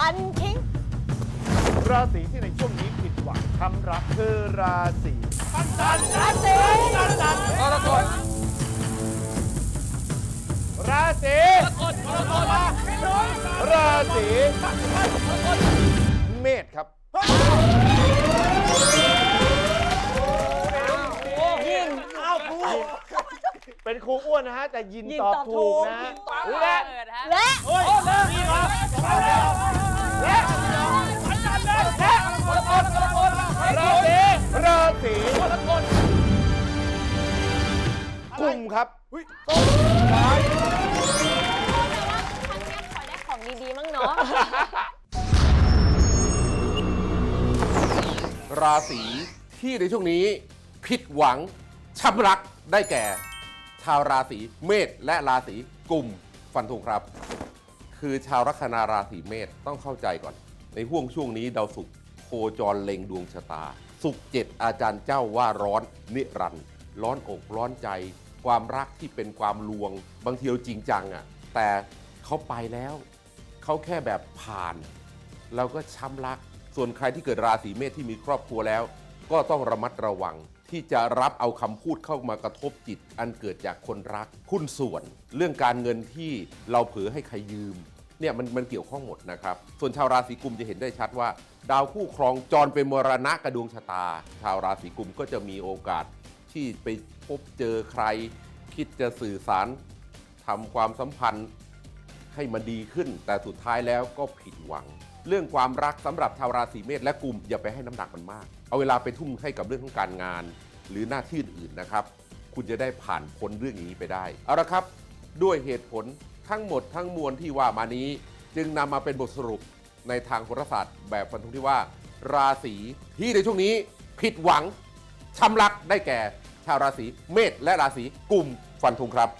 ฟันทิ้ง ราศีที่ในช่วงนี้ผิดหวังช้ำรักคือราศีราศีกรกฎราศีกฎกรกฎราศีเมษครับ ยิง เป็นครูอ้วนนะฮะ แต่ยินยินตอบตอบถูถูกก นะฮะและ และและโอ้ ราศีกรกฎกลุ่มครับแปลว่าครั้งเนี้ยขอได้ของดีๆมั้งเนาะ ราศีที่ในช่วงนี้ผิดหวังช้ำรักได้แก่ ชาวราศีเมษและราศีกุมฟันธงครับ คือชาวลัคนาราศีเมษต้องเข้าใจก่อน ในห่วงช่วงนี้ดาวศุกร์โคจรเล็งดวงชะตา ศุกเจ็ดอาจารย์เจ้าว่าร้อนนิรันดร์ร้อนอกร้อนใจ ความรักที่เป็นความลวง บางทีเราจริงจังอะ่ะแต่เขาไปแล้วเขาแค่แบบผ่าน เราก็ช้ำรัก ส่วนใครที่เกิดราศีเมษที่มีครอบครัวแล้ว ก็ต้องระมัดระวังที่จะรับเอาคำพูดเข้ามากระทบจิต อันเกิดจากคนรักหุ้นส่วน เรื่องการเงินที่เราเผลอให้ใครยืม เนี่ยมันมันเกี่ยวข้องหมดนะครับ ส่วนชาวราศีกุมจะเห็นได้ชัดว่า ดาวคู่ครองจรเป็นมรณะกระดวงชะตา ชาวราศีกุมก็จะมีโอกาสที่ไปพบเจอใคร คิดจะสื่อสารทำความสัมพันธ์ให้มันดีขึ้น แต่สุดท้ายแล้วก็ผิดหวัง เรื่องความรักสำหรับชาวราศีเมษและกุมอย่าไปให้น้ำหนักมันมาก เอาเวลาไปทุ่มให้กับเรื่องของการงาน หรือหน้าที่อื่นๆนะครับ คุณจะได้ผ่านพ้นเรื่องนี้ไปได้ เอาละครับ ด้วยเหตุผล ทั้งหมดทั้งมวลที่ว่ามานี้ จึงนำมาเป็นบทสรุปในทางโหราศาสตร์แบบฟันธงที่ว่า ราศีที่ในช่วงนี้ผิดหวังช้ำรักได้แก่ ชาวราศีเมษและราศีกุมฟันธงครับ